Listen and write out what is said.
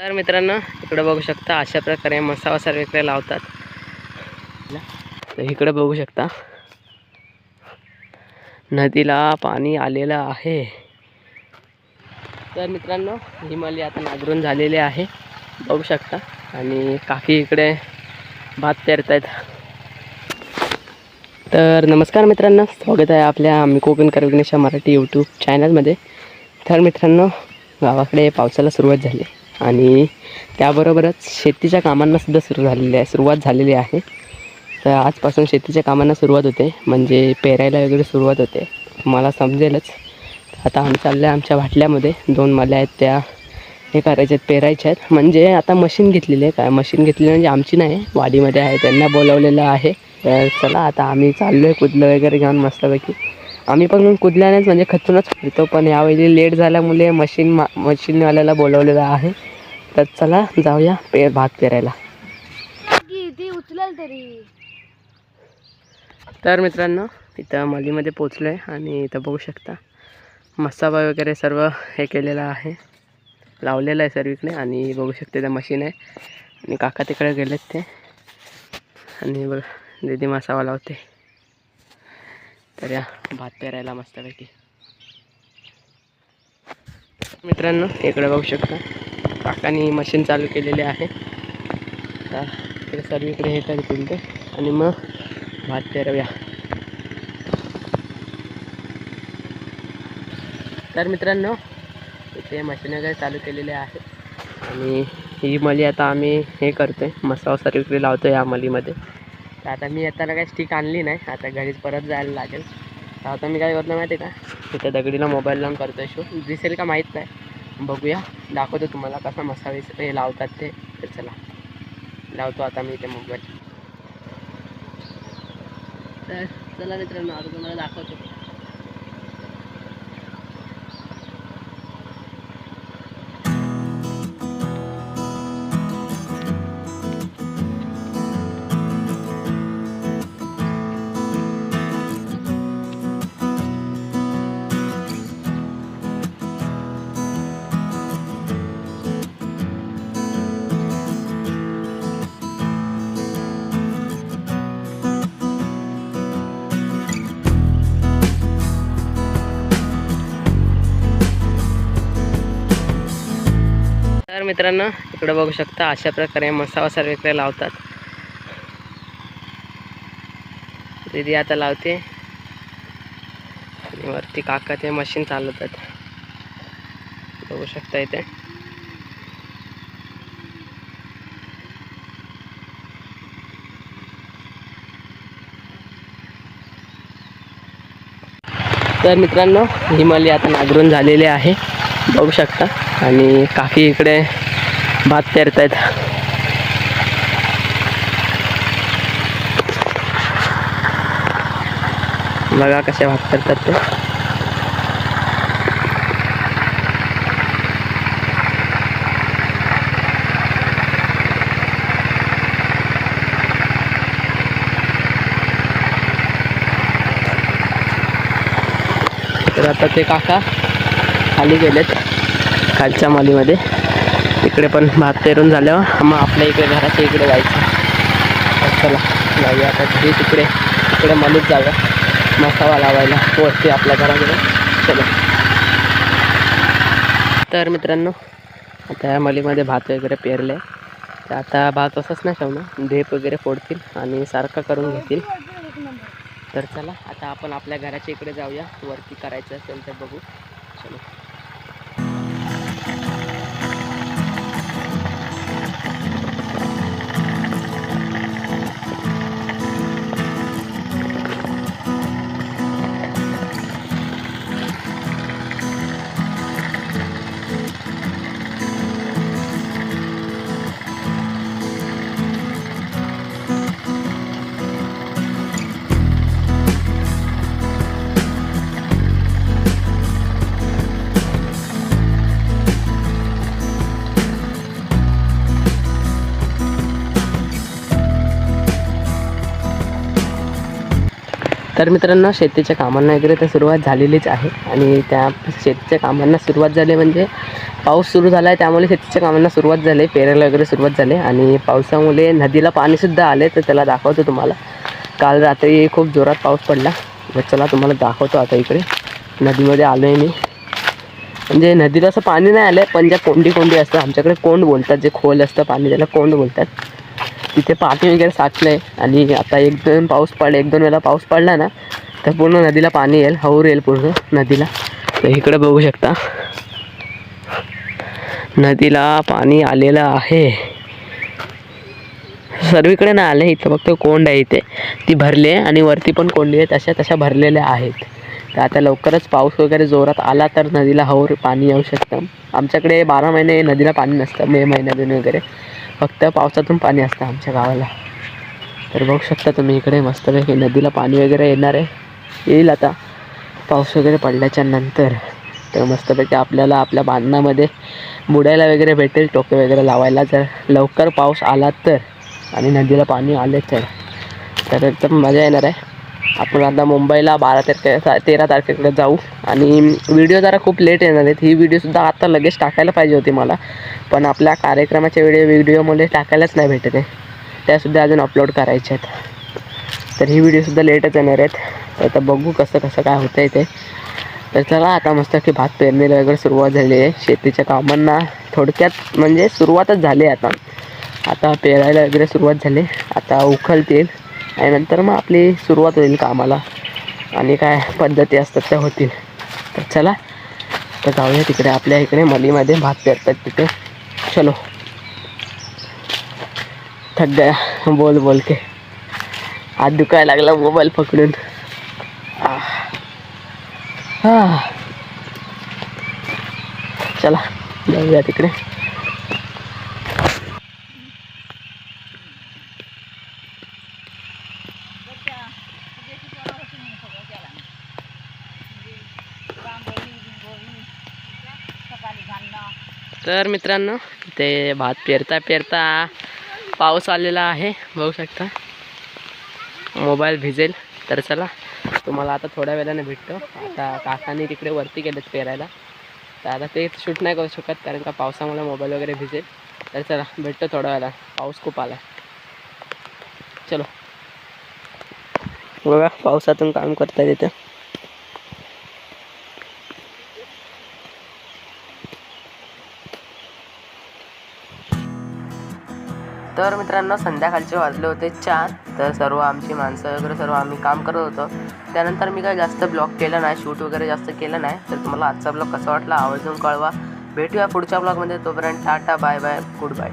तर मित्रांनो इकडं बघू शकता अशा प्रकारे मसावा सर्व इकडे लावतात. तर इकडे बघू शकता नदीला पाणी आलेलं आहे. तर मित्रांनो हिमालय आता नागरून झालेले आहे. बघू शकता आणि काकी इकडे भात पेरतायत. तर नमस्कार मित्रांनो स्वागत आहे आपल्या आम्ही कोकण विघ्नेशा मराठी यूट्यूब चॅनलमध्ये तर मित्रांनो गावाकडे पावसाला सुरुवात झाली. आणि त्याबरोबरच शेतीच्या कामांना सुद्धा सुरू झालेली आहे सुरुवात झालेली आहे. तर आजपासून शेतीच्या कामांना सुरुवात होते म्हणजे पेरायला वगैरे सुरुवात होते. मला समजेलच. आता आम्ही चाललं आहे आमच्या भाटल्यामध्ये. दोन मल्या आहेत त्या. हे करायच्या आहेत पेरायच्या आहेत. म्हणजे आता मशीन घेतलेली आहे. काय मशीन घेतलेली म्हणजे आमची नाही वाडीमध्ये आहे. त्यांना बोलवलेलं आहे. तर चला आता आम्ही चाललो आहे कुदलं वगैरे घेऊन मस्तपैकी. आम्ही पण कुदल्यानेच म्हणजे खचूनच फिरतो पण यावेळी लेट झाल्यामुळे मशीन मा मशीनवाल्याला बोलवलेलं आहे. तर चला जाऊया पे भात पेरायला. की ती उचलेल तरी. तर मित्रांनो इथं मलीमध्ये पोचलो आहे आणि इथं बघू शकता मसाबा वगैरे सर्व हे केलेलं आहे. लावलेलं आहे सर्वीकडे आणि बघू शकता इथं मशीन आहे. आणि काका तिकडे गेलेत ते. आणि बघ दिदी मसावा लावते. तर या भात पेरायला मस्तपैकी. मित्रांनो इकडे बघू शकता. काकाने मशीन चालू केलेली आहे. आता इकडे सर्वीकडे हे करतील ते आणि मग भात पेरवूया. तर मित्रांनो इथे मशीन वगैरे चालू केलेले आहेत आणि ही मली आता आम्ही हे करतो आहे मसावा सर्वीकडे लावतो या मलीमध्ये. तर आता मी येताना काही स्टिक आणली नाही आता घरीच परत जायला लागेल. तर आता मी काय करतो माहिती आहे का? इथे दगडीला मोबाईल लावून करतो शो. दिसेल का माहीत नाही. बघूया. दाखवतो तुम्हाला कसा मसावे हे लावतात ते. तर चला. लावतो आता मी इथे मोबाईल. तर चला मित्रांनो आता तुम्हाला दाखवतो. मित्रांनो इकडे बघू शकता अशा प्रकारे मसावा सर्व इकडे लावतात. दिदी आता लावते. आणि वरती काका ते मशीन चालवतात. बघू शकता इथे. तर मित्रांनो हिमालय आता नागरून झालेले आहे. बघू शकता. आणि काकी इकडे भात पेरतायत. बघा कसे भात पेरतात ते. तर आता ते काका खाली गेलेत खालच्या मालीमध्ये. इकडे पण भात पेरून झाल्यावर मग आपल्या इकडे घराच्या इकडे जायचं. चला जाऊया आता घरी तिकडे. तिकडे मालीत जाऊया. मसावा लावायला. वरती आपल्या घराकडे. चलो. तर मित्रांनो आता या मलीमध्ये भात वगैरे पेरले. तर आता भात असंच नाही ठेवणं ढेप वगैरे फोडतील आणि सारखं करून घेतील. तर चला आता आपण आपल्या घराच्या इकडे जाऊया. वरती करायचं असेल तर बघू. चलो. तर मित्रांनो शेतीच्या कामांना वगैरे तर सुरुवात झालेलीच आहे. आणि त्या शेतीच्या कामांना सुरुवात झाली म्हणजे पाऊस सुरू झाला आहे त्यामुळे शेतीच्या कामांना सुरुवात झाली पेरायला वगैरे सुरुवात झाली. आणि पावसामुळे नदीला पाणीसुद्धा आले तर त्याला दाखवतो तुम्हाला. काल रात्री खूप जोरात पाऊस पडला. तर चला तुम्हाला दाखवतो आता इकडे. नदीमध्ये आलो आहे मी. म्हणजे नदीला असं पाणी नाही आलं पण ज्या कोंडी कोंडी असतं आमच्याकडे कोंड बोलतात. जे खोल असतं पाणी त्याला कोंड बोलतात. तिथे पाणी वगैरे साचलं आहे आणि आता एक दोन पाऊस पडला एक दोन वेळा पाऊस पडला ना तर पूर्ण नदीला पाणी येईल हौर येईल पूर्ण नदीला. तर इकडे बघू शकता. नदीला पाणी आलेलं आहे. सर्वीकडे ना आले इथं फक्त कोंड आहे इथे. ती भरली आहे आणि वरती पण कोंडी आहे तशा तशा भरलेल्या आहेत. तर आता लवकरच पाऊस वगैरे जोरात आला तर नदीला हौर पाणी येऊ शकतं. आमच्याकडे बारा महिने नदीला पाणी नसतं मे महिन्यातून वगैरे. फक्त पावसातून पाणी असतं आमच्या गावाला. तर बघू शकता तुम्ही इकडे मस्तपैकी नदीला पाणी वगैरे येणार आहे. येईल आता. पाऊस वगैरे पडल्याच्या नंतर. तर मस्तपैकी आपल्याला आपल्या बांधणामध्ये बुडायला वगैरे भेटेल टोके वगैरे लावायला. जर लवकर पाऊस आला तर आणि नदीला पाणी आले तर. तर एकदम मजा येणार आहे. आपण आता मुंबईला बारा तारखे तेरा तारखेकडे जाऊ. आणि व्हिडिओ जरा खूप लेट येणार आहेत. ही व्हिडिओसुद्धा आता लगेच टाकायला पाहिजे होती मला. पण आपल्या कार्यक्रमाच्या व्हिडिओ व्हिडिओमध्ये टाकायलाच नाही भेटत आहे. त्यासुद्धा अजून अपलोड करायचे आहेत. तर ही व्हिडिओसुद्धा लेटच येणार आहेत. तर आता बघू कसं कसं काय होतं आहे ते. तर चला आता मस्त की भात पेरणीला वगैरे सुरुवात झाली आहे. शेतीच्या कामांना थोडक्यात म्हणजे सुरुवातच झाली आहे आता. आता पेरायला वगैरे सुरुवात झाली. आता उखलतील. आणि नंतर मग आपली सुरुवात होईल कामाला. आणि काय पद्धती असतात त्या होतील. तर चला तर जाऊया तिकडे आपल्या इकडे मलीमध्ये भात पेरतात तिथे. चलो. थक गया बोल बोल के. हात दुखायला लागला मोबाईल पकडून. हां हा चला जाऊया तिकडे. तर मित्रांनो ते भात पेरता पेरता पाऊस आलेला आहे बघू शकता. मोबाईल भिजेल तर चला तुम्हाला आता थोड्या वेळाने भेटतो. आता काकांनी तिकडे वरती गेलेत पेरायला. तर आता ते शूट नाही करू शकत कारण का पावसामुळे मोबाईल वगैरे भिजेल. तर चला भेटतो थोड्या वेळा पाऊस खूप आला चलो. बघा पावसातून काम करता येतं. तर मित्रांनो संध्याकाळचे वाजले होते चार. तर सर्व आमची माणसं वगैरे सर्व आम्ही काम करत होतो. त्यानंतर मी काही जास्त ब्लॉग केलं नाही शूट वगैरे जास्त केलं नाही. तर तुम्हाला आजचा ब्लॉग कसा वाटला आवर्जून कळवा. भेटूया पुढच्या ब्लॉगमध्ये. तोपर्यंत Tata bye bye good bye.